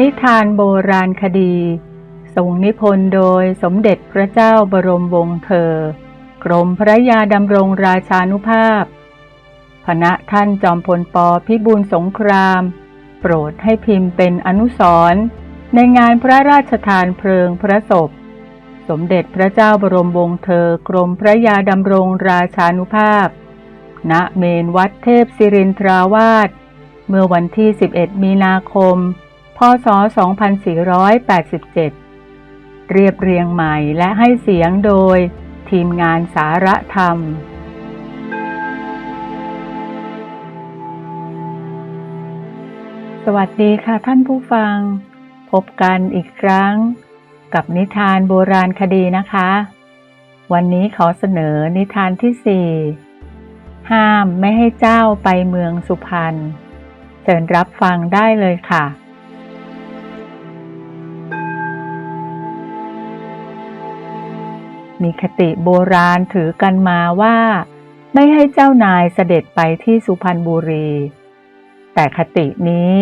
นิทานโบราณคดีทรงนิพนธ์โดยสมเด็จพระเจ้าบรมวงศ์เธอ กรมพระยาดำรงราชานุภาพพณะท่านจอมพลปพิบูลสงคราม โปรดให้พิมพ์เป็นอนุสรณ์ในงานพระราชทานเพลิงพระศพ สมเด็จพระเจ้าบรมวงศ์เธอกรมพระยาดำรงราชานุภาพ ณเมนวัดเทพศิรินทราวาสเมื่อวันที่ 11 มีนาคม พศ 2487 เรียบเรียงใหม่และให้เสียงโดยทีมงานสารธรรม สวัสดีค่ะท่านผู้ฟัง พบกันอีกครั้ง กับนิทานโบราณคดีนะคะ วันนี้ขอเสนอนิทานที่สี่ห้ามไม่ให้เจ้าไปเมืองสุพรรณเชิญรับฟังได้เลยค่ะ มีคติโบราณถือกันมาว่า ไม่ให้เจ้านายเสด็จไปที่สุพรรณบุรี แต่คตินี้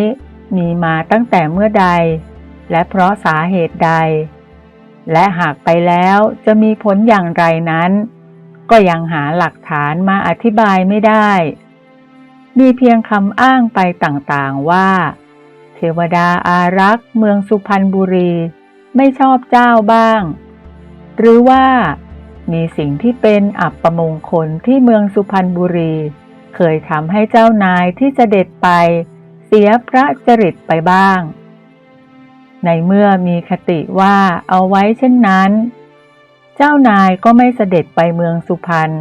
มีมาตั้งแต่เมื่อใด และเพราะสาเหตุใด และหากไปแล้วจะมีผลอย่างไรนั้น ก็ยังหาหลักฐานมาอธิบายไม่ได้ มีเพียงคำอ้างไปต่างๆว่า เทวดาอารักษ์เมืองสุพรรณบุรีไม่ชอบเจ้าบ้าง หรือว่ามีสิ่งที่เป็นอับประมงคลที่เมืองสุพรรณบุรี เคยทำให้เจ้านายที่เสด็จไป เสียพระจริตไปบ้าง ในเมื่อมีคติว่าเอาไว้เช่นนั้น เจ้านายก็ไม่เสด็จไปเมืองสุพรรณ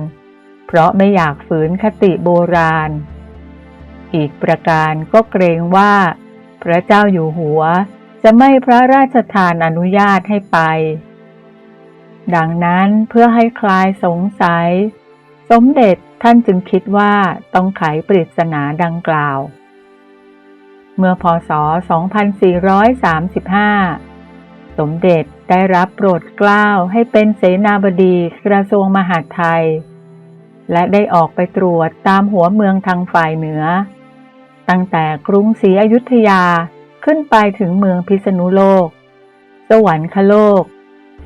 เพราะไม่อยากฝืนคติโบราณ อีกประการก็เกรงว่า พระเจ้าอยู่หัวจะไม่พระราชทานอนุญาตให้ไป ดังนั้นเพื่อให้คลายสงสัย สมเด็จท่านจึงคิดว่าต้องไขปริศนาดังกล่าว เมื่อพศ 2435 สมเด็จได้รับโปรดเกล้าให้เป็นเสนาบดีกระทรวงมหาดไทย และได้ออกไปตรวจตามหัวเมืองทางฝ่ายเหนือ ตั้งแต่กรุงศรีอยุธยาขึ้นไปถึงเมืองพิษณุโลก สวรรคโลก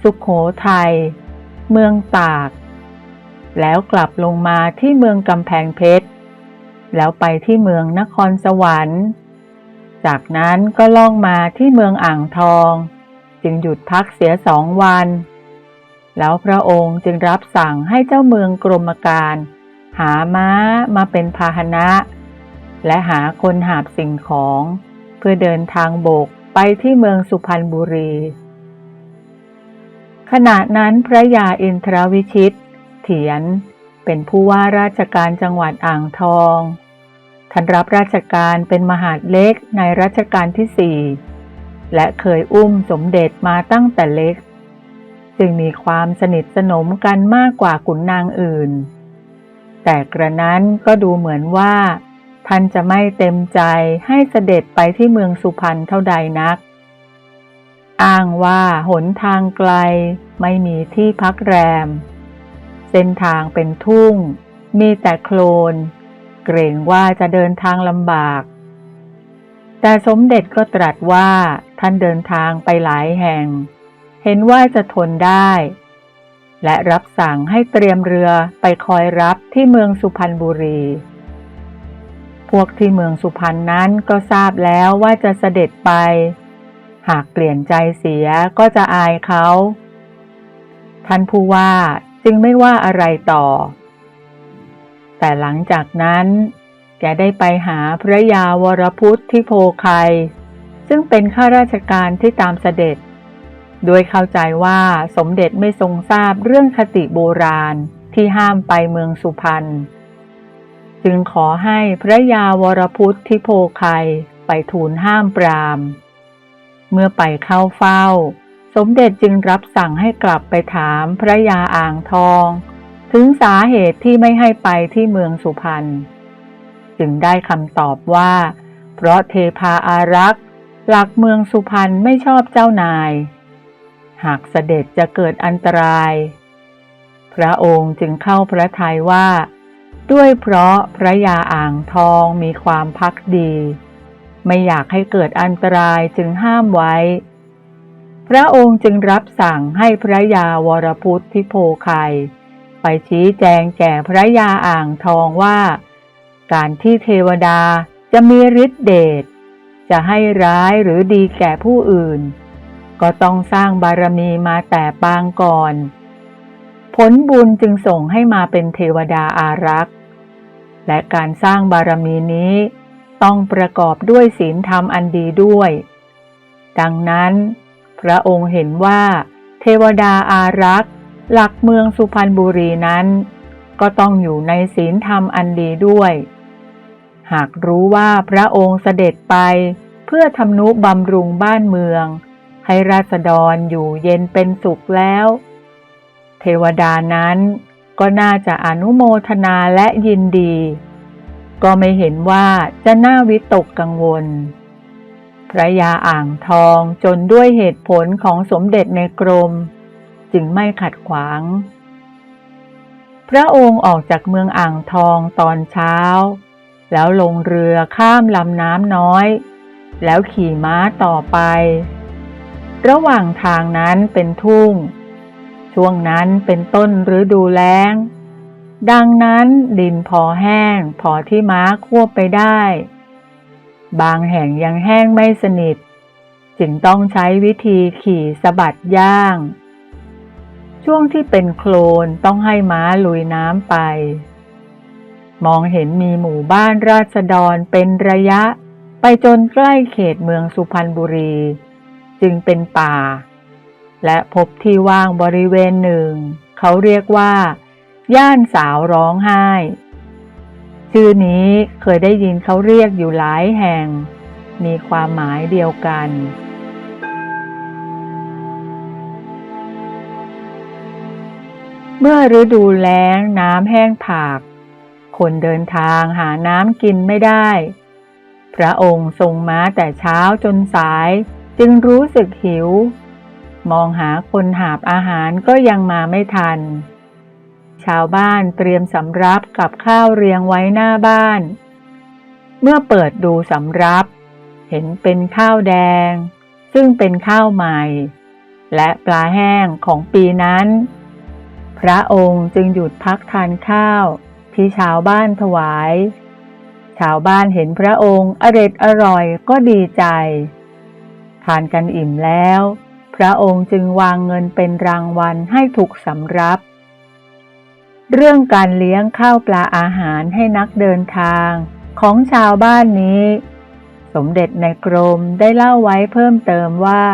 สุขโขทัย เมืองตาก แล้วกลับลงมาที่เมืองกำแพงเพชร แล้วไปที่เมืองนครสวรรค์ จากนั้นก็ล่องมาที่เมืองอ่างทอง จึงหยุดพักเสียสองวัน แล้วพระองค์จึงรับสั่งให้เจ้าเมืองกรมการ หาม้ามาเป็นพาหนะ และหาคนหาบสิ่งของ เพื่อเดินทางโบกไปที่เมืองสุพรรณบุรี ขณะนั้นพระยาอินทรวิชิต เถียนเป็นผู้ว่าราชการจังหวัดอ่างทอง ท่านรับราชการเป็นมหาดเล็กในรัชกาลที่สี่และเคยอุ้มสมเด็จมาตั้งแต่เล็ก จึงมีความสนิทสนมกันมากกว่าขุนนางอื่น แต่กระนั้นก็ดูเหมือนว่า ท่านจะไม่เต็มใจให้เสด็จไปที่เมืองสุพรรณเท่าใดนัก อ้างว่าหนทางไกลไม่มีที่พักแรม เส้นทางเป็นทุ่ง มีแต่โคลน เกรงว่าจะเดินทางลำบาก แต่สมเด็จก็ตรัสว่าท่านเดินทางไปหลายแห่ง เห็นว่าจะทนได้ และรับสั่งให้เตรียมเรือไปคอยรับที่เมืองสุพรรณบุรี พวกที่เมืองสุพรรณนั้นก็ทราบแล้วว่าจะเสด็จไป หากเปลี่ยนใจเสียก็จะอายเขา ท่านผู้ว่าจึงไม่ว่าอะไรต่อ แต่หลังจากนั้นแกได้ไปหาพระยาวรพุทธที่โพคัยซึ่งเป็นข้าราชการที่ตามเสด็จ โดยเข้าใจว่าสมเด็จไม่ทรงทราบเรื่องคติโบราณที่ห้ามไปเมืองสุพรรณ จึงขอให้พระยาวรพุทธที่โพคัยไปทูลห้ามปราม เมื่อไปเข้าเฝ้า สมเด็จจึงรับสั่งให้กลับไปถามพระยาอ่างทอง ถึงสาเหตุที่ไม่ให้ไปที่เมืองสุพรรณจึงได้คำตอบว่า เพราะเทพาอารักษ์ หลักเมืองสุพรรณไม่ชอบเจ้านาย หากเสด็จจะเกิดอันตราย พระองค์จึงเข้าพระทัยว่า ด้วยเพราะพระยาอ่างทองมีความพักดี ไม่อยากให้เกิดอันตรายจึงห้ามไว้ พระองค์จึงรับสั่งให้พระยาวรพุทธิโพไคยไปชี้แจงแก่พระยาอ่างทองว่า การที่เทวดาจะมีฤทธิเดชจะให้ร้ายหรือดีแก่ผู้อื่น ก็ต้องสร้างบารมีมาแต่ปางก่อน ผลบุญจึงส่งให้มาเป็นเทวดาอารักษ์ และการสร้างบารมีนี้ ต้องประกอบด้วยศีลธรรมอันดีด้วย ดังนั้น พระองค์เห็นว่า เทวดาอารักษ์ หลักเมืองสุพรรณบุรีนั้น ก็ต้องอยู่ในศีลธรรมอันดีด้วย หากรู้ว่าพระองค์เสด็จไปเพื่อทำนุบำรุงบ้านเมือง ให้ราษฎรอยู่เย็นเป็นสุขแล้ว เทวดานั้นก็น่าจะอนุโมทนาและยินดี ก็ไม่เห็นว่าจะน่าวิตกกังวล พระยาอ่างทองจนด้วยเหตุผลของสมเด็จในกรม จึงไม่ขัดขวาง พระองค์ออกจากเมืองอ่างทองตอนเช้า แล้วลงเรือข้ามลำน้ำน้อย แล้วขี่ม้าต่อไป ระหว่างทางนั้นเป็นทุ่ง ช่วงนั้นเป็นต้นฤดูแล้ง ดังนั้นดินพอแห้งพอที่ม้าควบไปได้ บางแห่งยังแห้งไม่สนิท จึงต้องใช้วิธีขี่สะบัดย่าง ช่วงที่เป็นโคลนต้องให้ม้าลุยน้ำไป มองเห็นมีหมู่บ้านราษฎรเป็นระยะ ไปจนใกล้เขตเมืองสุพรรณบุรี จึงเป็นป่า และพบที่ว่างบริเวณหนึ่ง เขาเรียกว่า ย่านสาวร้องไห้ ชื่อนี้เคยได้ยินเขาเรียกอยู่หลายแห่ง มีความหมายเดียวกัน เมื่อฤดูแล้งน้ำแห้งผาก คนเดินทางหาน้ำกินไม่ได้ พระองค์ทรงม้าแต่เช้าจนสายจึงรู้สึกหิว มองหาคนหาบอาหารก็ยังมาไม่ทัน ชาวบ้านเตรียมสำรับกับข้าวเรียงไว้หน้าบ้าน เมื่อเปิดดูสำรับ เห็นเป็นข้าวแดง ซึ่งเป็นข้าวใหม่ และปลาแห้งของปีนั้น พระองค์จึงหยุดพักทานข้าวที่ชาวบ้านถวาย ชาวบ้านเห็นพระองค์อร็ดอร่อยก็ดีใจ ทานกันอิ่มแล้ว พระองค์จึงวางเงินเป็นรางวัลให้ถูกสำรับ เรื่องการเลี้ยงข้าวปลาอาหารให้นักเดินทาง ของชาวบ้านนี้ สมเด็จในกรมได้เล่าไว้เพิ่มเติมว่า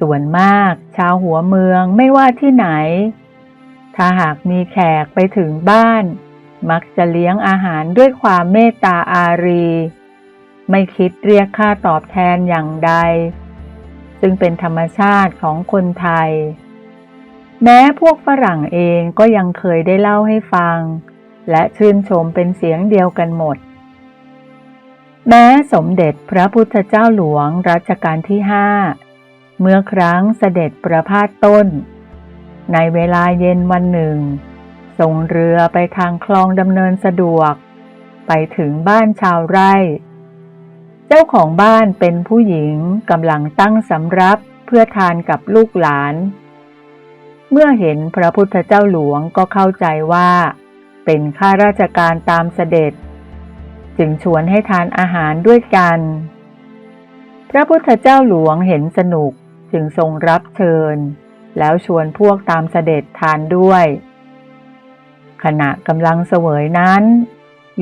ส่วนมากชาวหัวเมืองไม่ว่าที่ไหน ถ้าหากมีแขกไปถึงบ้าน มักจะเลี้ยงอาหารด้วยความเมตตาอารี ไม่คิดเรียกค่าตอบแทนอย่างใด ซึ่งเป็นธรรมชาติของคนไทย แม้พวกฝรั่งเองก็ยังเคยได้เล่าให้ฟัง และชื่นชมเป็นเสียงเดียวกันหมด แม้สมเด็จพระพุทธเจ้าหลวงรัชกาลที่ห้าเมื่อครั้งเสด็จประพาสต้น ในเวลาเย็นวันหนึ่งส่งเรือไปทางคลองดำเนินสะดวก ไปถึงบ้านชาวไร่ เจ้าของบ้านเป็นผู้หญิงกำลังตั้งสำรับเพื่อทานกับลูกหลาน เมื่อเห็นพระพุทธเจ้าหลวงก็เข้าใจว่า เป็นข้าราชการตามเสด็จ จึงชวนให้ทานอาหารด้วยกัน พระพุทธเจ้าหลวงเห็นสนุกจึงทรงรับเชิญ แล้วชวนพวกตามเสด็จทานด้วย ขณะกำลังเสวยนั้น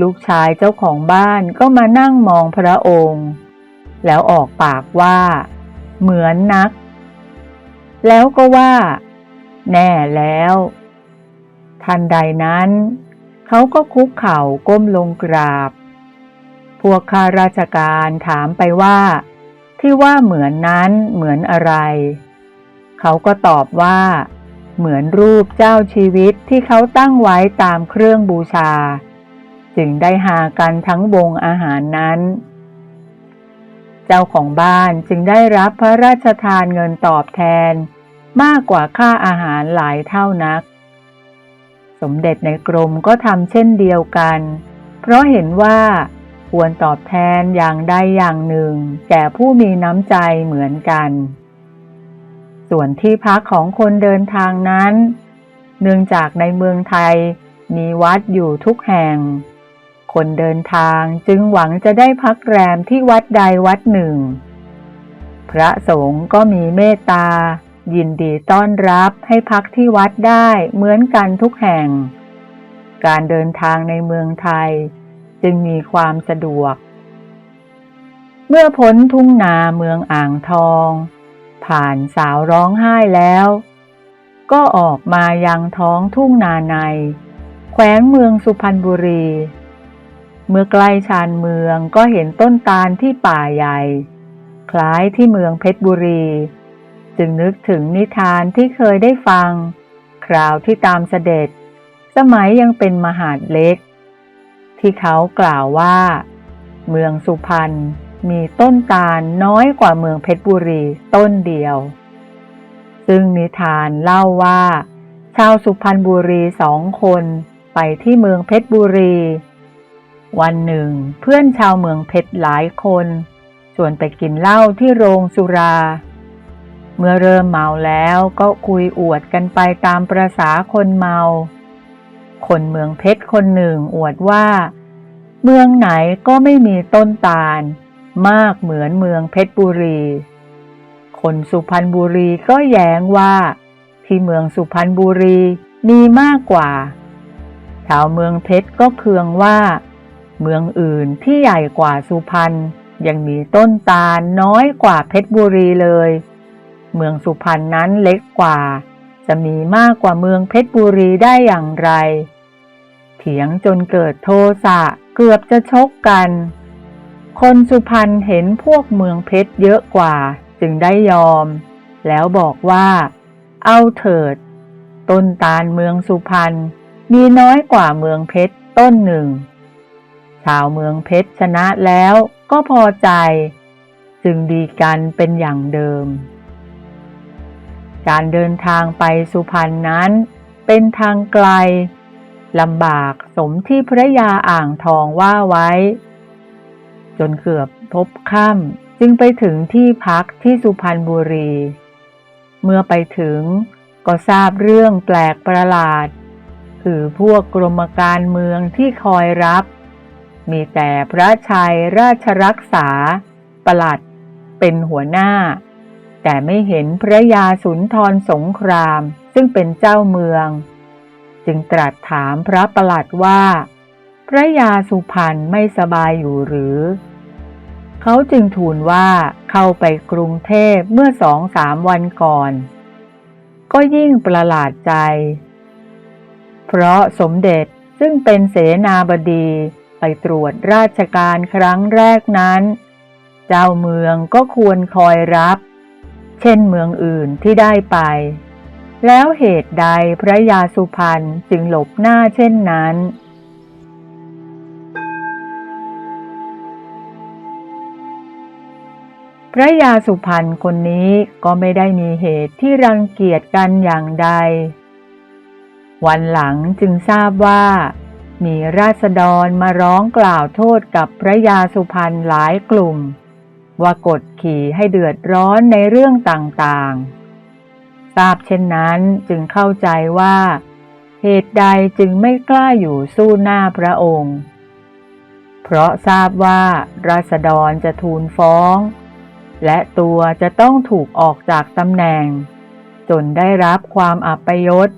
ลูกชายเจ้าของบ้านก็มานั่งมองพระองค์ แล้วออกปากว่า เหมือนนัก แล้วก็ว่า แน่แล้ว ทันใดนั้น เขาก็คุกเข่าก้มลงกราบ พวกข้าราชการถามไปว่า ที่ว่าเหมือนนั้นเหมือนอะไร เขาก็ตอบว่า เหมือนรูปเจ้าชีวิตที่เขาตั้งไว้ตามเครื่องบูชา จึงได้หากันทั้งวงอาหารนั้นเจ้าของบ้านจึงได้รับพระราชทานเงินตอบแทน มากกว่าค่าอาหารหลายเท่านัก สมเด็จในกรมก็ทำเช่นเดียวกัน เพราะเห็นว่าควรตอบแทนอย่างใดอย่างหนึ่ง แก่ผู้มีน้ำใจเหมือนกัน ส่วนที่พักของคนเดินทางนั้น เนื่องจากในเมืองไทยมีวัดอยู่ทุกแห่ง คนเดินทางจึงหวังจะได้พักแรมที่วัดใดวัดหนึ่ง พระสงฆ์ก็มีเมตตา ยินดีต้อนรับให้พักที่วัดได้เหมือนกันทุกแห่ง การเดินทางในเมืองไทย จึงมีความสะดวก เมื่อพ้นทุ่งนาเมืองอ่างทอง ผ่านสาวร้องไห้แล้ว ก็ออกมายังท้องทุ่งนาใน แขวงเมืองสุพรรณบุรี เมื่อใกล้ชานเมืองก็เห็นต้นตาลที่ป่าใหญ่ คล้ายที่เมืองเพชรบุรี จึงนึกถึงนิทานที่เคยได้ฟัง คราวที่ตามเสด็จ สมัยยังเป็นมหาดเล็ก ที่เขากล่าวว่า เมืองสุพรรณมีต้นตาลน้อยกว่าเมืองเพชรบุรีต้นเดียว ซึ่งนิทานเล่าว่า ชาวสุพรรณบุรีสองคนไปที่เมืองเพชรบุรี วันหนึ่งเพื่อนชาวเมืองเพชรหลายคนชวนไปกินเหล้าที่โรงสุรา เมื่อเริ่มเมาแล้วก็คุยอวดกันไปตามประษาคนเมา คนเมืองเพชรคนหนึ่งอวดว่า เมืองไหนก็ไม่มีต้นตาล มากเหมือนเมืองเพชรบุรี คนสุพรรณบุรีก็แย้งว่า ที่เมืองสุพรรณบุรีมีมากกว่า ชาวเมืองเพชรก็เคืองว่า เมืองอื่นที่ใหญ่กว่าสุพรรณยังมีต้นตาลน้อยกว่าเพชรบุรีเลย เมืองสุพรรณนั้นเล็กกว่า จะมีมากกว่าเมืองเพชรบุรีได้อย่างไร เถียงจนเกิดโทสะเกือบจะชกกัน คนสุพรรณเห็นพวกเมืองเพชรเยอะกว่าจึงได้ยอม แล้วบอกว่า เอาเถิด ต้นตาลเมืองสุพรรณมีน้อยกว่าเมืองเพชรต้นหนึ่ง ชาวเมืองเพชรชนะแล้วก็พอใจ จึงดีกันเป็นอย่างเดิม การเดินทางไปสุพรรณนั้น เป็นทางไกลลำบากสมที่พระยาอ่างทองว่าไว้ จนเกือบพบค่ำจึงไปถึงที่พักที่สุพรรณบุรี เมื่อไปถึงก็ทราบเรื่องแปลกประหลาด คือพวกกรมการเมืองที่คอยรับ มีแต่พระชัยราชรักษา ประหลัดเป็นหัวหน้า แต่ไม่เห็นพระยาสุนทรสงครามซึ่งเป็นเจ้าเมือง จึงตรัสถามพระประหลัดว่า พระยาสุพรรณไม่สบายอยู่หรือ เขาจึงทูลว่าเข้าไปกรุงเทพเมื่อสองสามวันก่อน ก็ยิ่งประหลาดใจ เพราะสมเด็จซึ่งเป็นเสนาบดีไปตรวจราชการครั้งแรกนั้น เจ้าเมืองก็ควรคอยรับ เช่นเมืองอื่นที่ได้ไป แล้วเหตุใดพระยาสุพรรณจึงหลบหน้าเช่นนั้น พระยาสุพรรณคนนี้ก็ไม่ได้มีเหตุที่รังเกียจกันอย่างใด วันหลังจึงทราบว่า มีราษฎรมาร้องกล่าวโทษกับพระยาสุพรรณหลายกลุ่ม ว่ากดขี่ให้เดือดร้อนในเรื่องต่างๆ ทราบเช่นนั้นจึงเข้าใจว่า เหตุใดจึงไม่กล้าอยู่สู้หน้าพระองค์ เพราะทราบว่าราษฎรจะทูลฟ้อง และตัวจะต้องถูกออกจากตำแหน่ง จนได้รับความอัปยศ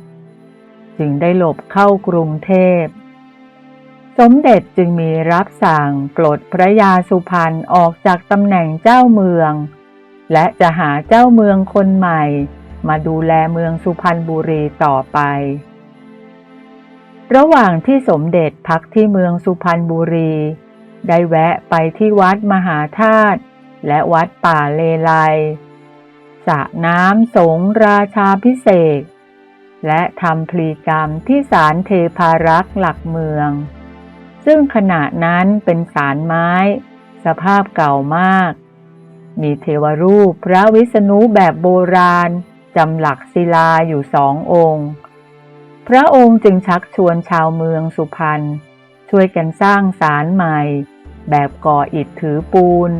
จึงได้หลบเข้ากรุงเทพ สมเด็จจึงมีรับสั่งปลดพระยาสุพรรณออกจากตำแหน่งเจ้าเมือง และจะหาเจ้าเมืองคนใหม่ มาดูแลเมืองสุพรรณบุรีต่อไป ระหว่างที่สมเด็จพักที่เมืองสุพรรณบุรี ได้แวะไปที่วัดมหาธาตุและวัดป่าเลไลสระน้ำสงราชาพิเศษและทำพลีกรรมที่ศาลเทพารักษ์หลักเมือง ซึ่งขณะนั้นเป็นศาลไม้ สภาพเก่ามาก มีเทวรูปพระวิษณุแบบโบราณจำหลักศิลาอยู่สององค์ พระองค์จึงชักชวนชาวเมืองสุพรรณช่วยกันสร้างศาลใหม่ แบบก่ออิฐถือปูน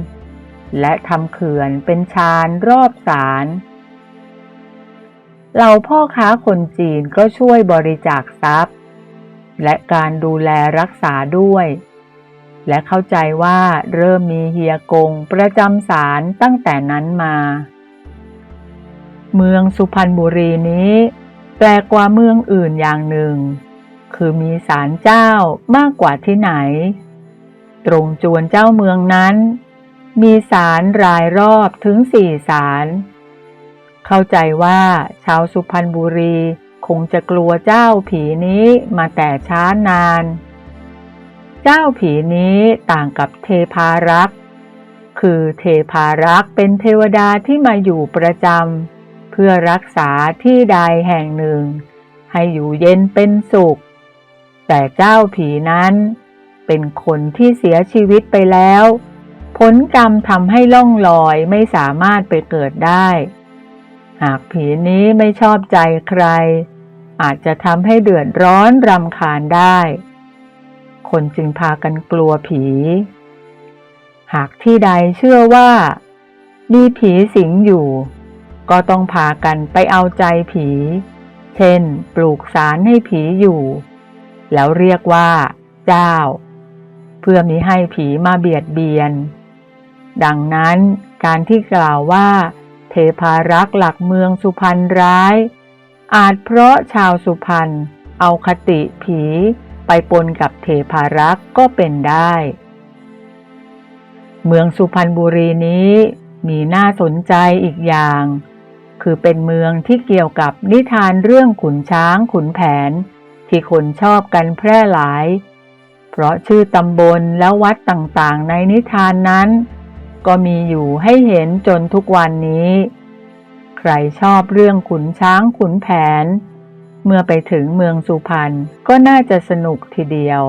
และทำเขื่อนเป็นชานรอบศาลเหล่าพ่อค้าคนจีนก็ช่วยบริจาคทรัพย์ และการดูแลรักษาด้วย และเข้าใจว่าเริ่มมีเฮียกงประจำศาลตั้งแต่นั้นมา เมืองสุพรรณบุรีนี้ แปลกกว่าเมืองอื่นอย่างหนึ่ง คือมีศาลเจ้ามากกว่าที่ไหน ตรงจวนเจ้าเมืองนั้น มีศาลรายรอบถึงสี่ศาลเข้าใจว่าชาวสุพรรณบุรี คงจะกลัวเจ้าผีนี้มาแต่ช้านาน เจ้าผีนี้ต่างกับเทพารักษ์ คือเทพารักษ์เป็นเทวดาที่มาอยู่ประจำเพื่อรักษาที่ใดแห่งหนึ่ง ให้อยู่เย็นเป็นสุข แต่เจ้าผีนั้นเป็นคนที่เสียชีวิตไปแล้ว ผลกรรมทำให้ล่องลอยไม่สามารถไปเกิดได้หากผีนี้ไม่ชอบใจใคร อาจจะทำให้เดือดร้อนรำคาญได้ คนจึงพากันกลัวผี หากที่ใดเชื่อว่า มีผีสิงอยู่ ก็ต้องพากันไปเอาใจผี เช่น ปลูกสารให้ผีอยู่ แล้วเรียกว่า เจ้า เพื่อมิให้ผีมาเบียดเบียน ดังนั้นการที่กล่าวว่า เทพารักษ์หลักเมืองสุพรรณร้าย อาจเพราะชาวสุพรรณเอาคติผีไปปนกับเทพารักษ์ก็เป็นได้ เมืองสุพรรณบุรีนี้มีน่าสนใจอีกอย่าง คือเป็นเมืองที่เกี่ยวกับนิทานเรื่องขุนช้างขุนแผน ที่คนชอบกันแพร่หลาย เพราะชื่อตำบลและวัดต่างๆ ในนิทานนั้น ก็มีอยู่ให้เห็นจนทุกวันนี้ ใครชอบเรื่องขุนช้างขุนแผน เมื่อไปถึงเมืองสุพรรณก็น่าจะสนุกทีเดียว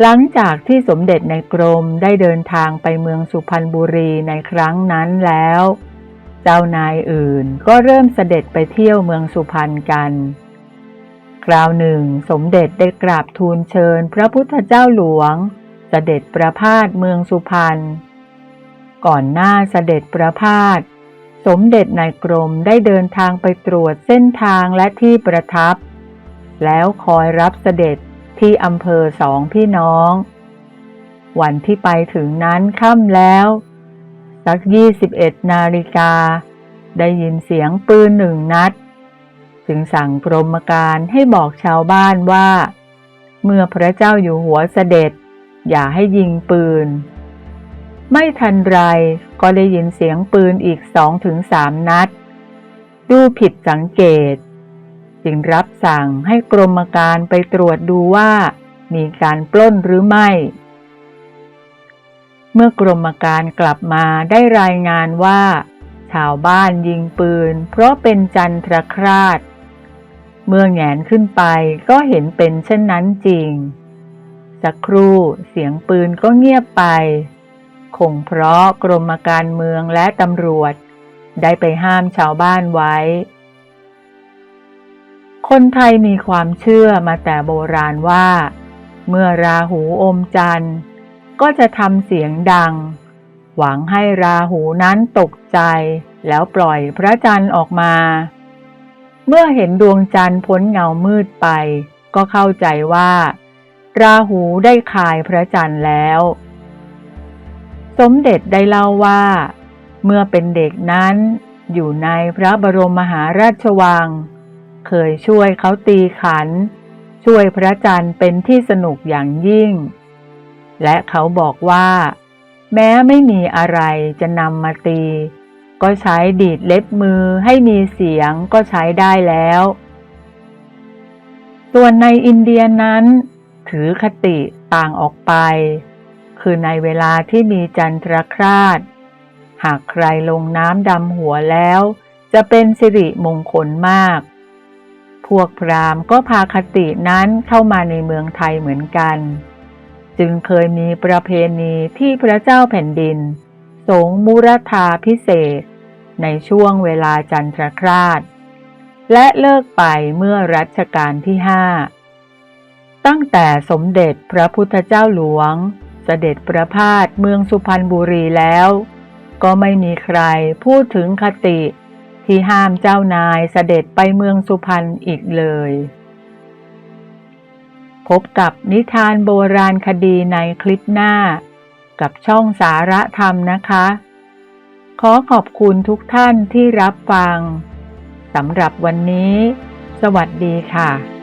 หลังจากที่สมเด็จในกรมได้เดินทางไปเมืองสุพรรณบุรีในครั้งนั้นแล้ว เจ้านายอื่นก็เริ่มเสด็จไปเที่ยวเมืองสุพรรณกันคราวหนึ่งสมเด็จได้กราบทูลเชิญพระพุทธเจ้าหลวง เสด็จประพาสเมืองสุพรรณ ก่อนหน้าเสด็จประพาส สมเด็จนายกรมได้เดินทางไปตรวจเส้นทางและที่ประทับ แล้วคอยรับเสด็จที่อำเภอสองพี่น้อง วันที่ไปถึงนั้นค่ำแล้ว สักยี่สิบเอ็ดนาฬิกา ได้ยินเสียงปืนหนึ่งนัด จึงสั่งกรมการให้บอกชาวบ้านว่า เมื่อพระเจ้าอยู่หัวเสด็จ อย่าให้ยิงปืน ไม่ทันไรก็ได้ยินเสียงปืนอีกสองถึงสามนัด ดูผิดสังเกต จึงรับสั่งให้กรมการไปตรวจดูว่า มีการปล้นหรือไม่ เมื่อกรมการกลับมาได้รายงานว่า ชาวบ้านยิงปืน เพราะเป็นจันทรคราช เมื่อแงนขึ้นไปก็เห็นเป็นเช่นนั้นจริง สักครู่เสียงปืนก็เงียบไป คงเพราะกรมการเมืองและตำรวจ ได้ไปห้ามชาวบ้านไว้ คนไทยมีความเชื่อมาแต่โบราณว่า เมื่อราหูอมจันทร์ ก็จะทำเสียงดัง หวังให้ราหูนั้นตกใจ แล้วปล่อยพระจันทร์ออกมา เมื่อเห็นดวงจันทร์พ้นเงามืดไป ก็เข้าใจว่า ราหูได้คายพระจันทร์แล้ว สมเด็จได้เล่าว่า เมื่อเป็นเด็กนั้นอยู่ในพระบรมมหาราชวัง เคยช่วยเขาตีขัน ช่วยพระจันทร์เป็นที่สนุกอย่างยิ่ง และเขาบอกว่า แม้ไม่มีอะไรจะนำมาตี ก็ใช้ดีดเล็บมือให้มีเสียงก็ใช้ได้แล้ว ส่วนในอินเดียนั้น ถือคติต่างออกไป คือในเวลาที่มีจันทรคราชหากใครลงน้ำดำหัวแล้ว จะเป็นสิริมงคลมาก พวกพราหมณ์ก็พาคตินั้นเข้ามาในเมืองไทยเหมือนกัน จึงเคยมีประเพณีที่พระเจ้าแผ่นดิน สงมุรธาพิเศษ ในช่วงเวลาจันทรคราชและเลิกไปเมื่อรัชกาลที่ห้าตั้งแต่สมเด็จพระพุทธเจ้าหลวง เสด็จประพาสเมืองสุพรรณบุรีแล้ว ก็ไม่มีใครพูดถึงคติ ที่ห้ามเจ้านายเสด็จไปเมืองสุพรรณอีกเลย พบกับนิทานโบราณคดีในคลิปหน้า กับช่องสาระธรรมนะคะ ขอขอบคุณทุกท่านที่รับฟัง สำหรับวันนี้ สวัสดีค่ะ